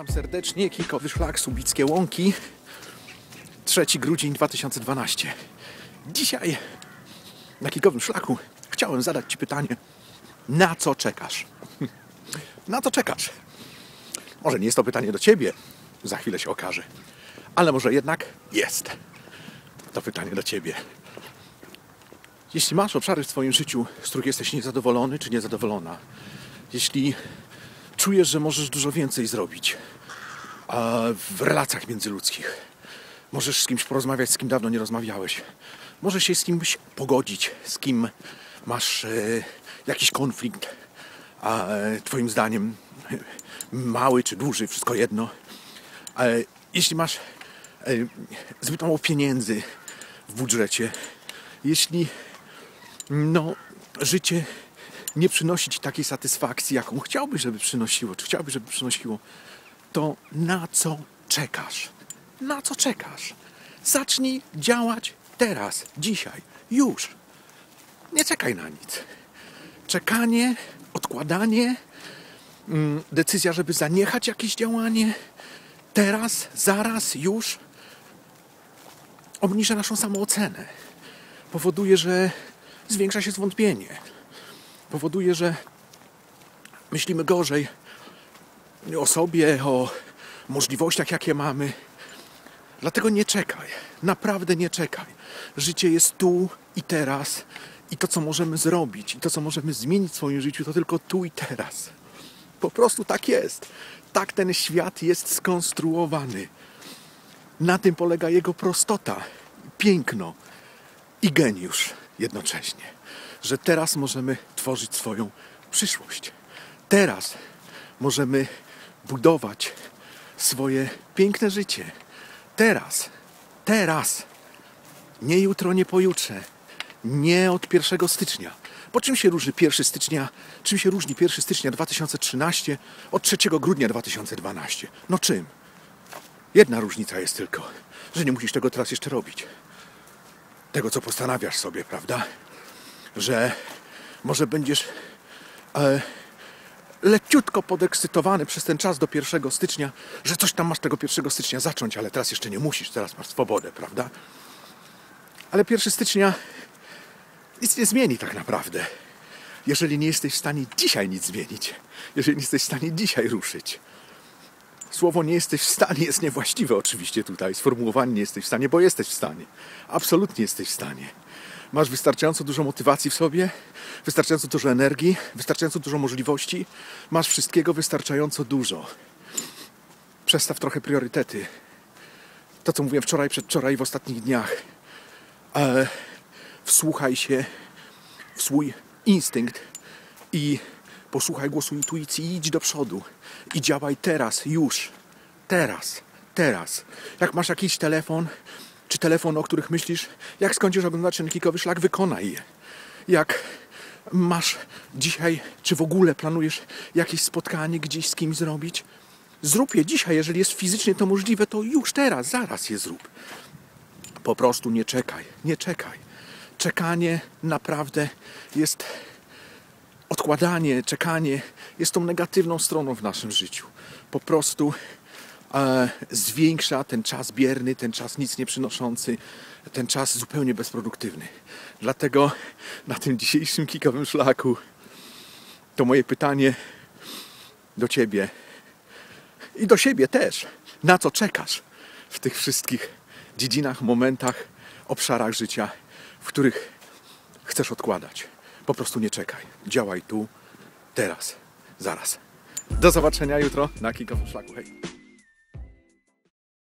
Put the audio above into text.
Witam serdecznie, Kikowy Szlak, Subickie Łąki. 3 grudzień 2012. Dzisiaj na Kikowym Szlaku chciałem zadać Ci pytanie, na co czekasz? Na co czekasz? Może nie jest to pytanie do Ciebie, za chwilę się okaże, ale może jednak jest to pytanie do Ciebie. Jeśli masz obszary w swoim życiu, z których jesteś niezadowolony czy niezadowolona, jeśli czujesz, że możesz dużo więcej zrobić. A w relacjach międzyludzkich, możesz z kimś porozmawiać, z kim dawno nie rozmawiałeś, możesz się z kimś pogodzić, z kim masz e, jakiś konflikt, a e, Twoim zdaniem mały czy duży, wszystko jedno. E, jeśli masz e, zbyt mało pieniędzy w budżecie, jeśli no, życie nie przynosi ci takiej satysfakcji, jaką chciałbyś, żeby przynosiło, czy chciałbyś, żeby przynosiło, to na co czekasz? Na co czekasz? Zacznij działać teraz, dzisiaj, już. Nie czekaj na nic. Czekanie, odkładanie, mm, decyzja, żeby zaniechać jakieś działanie, teraz, zaraz, już, obniża naszą samoocenę. Powoduje, że zwiększa się zwątpienie. Powoduje, że myślimy gorzej o sobie, o możliwościach, jakie mamy. Dlatego nie czekaj. Naprawdę nie czekaj. Życie jest tu i teraz. I to, co możemy zrobić, i to, co możemy zmienić w swoim życiu, to tylko tu i teraz. Po prostu tak jest. Tak ten świat jest skonstruowany. Na tym polega jego prostota, piękno i geniusz jednocześnie. Że teraz możemy tworzyć swoją przyszłość. Teraz możemy budować swoje piękne życie. Teraz, teraz, nie jutro, nie pojutrze, nie od 1 stycznia. Po czym się różni 1 stycznia, czym się różni 1 stycznia 2013 od 3 grudnia 2012? No czym? Jedna różnica jest tylko, że nie musisz tego teraz jeszcze robić. Tego, co postanawiasz sobie, prawda? Że może będziesz e, leciutko podekscytowany przez ten czas do 1 stycznia, że coś tam masz tego 1 stycznia zacząć, ale teraz jeszcze nie musisz, teraz masz swobodę, prawda? Ale 1 stycznia nic nie zmieni tak naprawdę. Jeżeli nie jesteś w stanie dzisiaj nic zmienić, jeżeli nie jesteś w stanie dzisiaj ruszyć. Słowo nie jesteś w stanie jest niewłaściwe oczywiście tutaj. Sformułowanie nie jesteś w stanie, bo jesteś w stanie. Absolutnie jesteś w stanie. Masz wystarczająco dużo motywacji w sobie, wystarczająco dużo energii, wystarczająco dużo możliwości. Masz wszystkiego wystarczająco dużo. Przestaw trochę priorytety. To, co mówiłem wczoraj, przedwczoraj w ostatnich dniach. E, wsłuchaj się w swój instynkt i posłuchaj głosu intuicji i idź do przodu. I działaj teraz, już. Teraz, teraz. Jak masz jakiś telefon, czy telefon, o których myślisz, jak skończysz oglądać ten kikowy szlak, wykonaj je. Jak masz dzisiaj, czy w ogóle planujesz jakieś spotkanie gdzieś z kimś zrobić, zrób je dzisiaj. Jeżeli jest fizycznie to możliwe, to już teraz, zaraz je zrób. Po prostu nie czekaj, nie czekaj. Czekanie naprawdę jest odkładanie, czekanie jest tą negatywną stroną w naszym życiu. Po prostu zwiększa ten czas bierny, ten czas nic nie przynoszący, ten czas zupełnie bezproduktywny. Dlatego na tym dzisiejszym kikowym szlaku to moje pytanie do Ciebie i do siebie też. Na co czekasz w tych wszystkich dziedzinach, momentach, obszarach życia, w których chcesz odkładać? Po prostu nie czekaj. Działaj tu, teraz, zaraz. Do zobaczenia jutro na kikowym szlaku. Hej!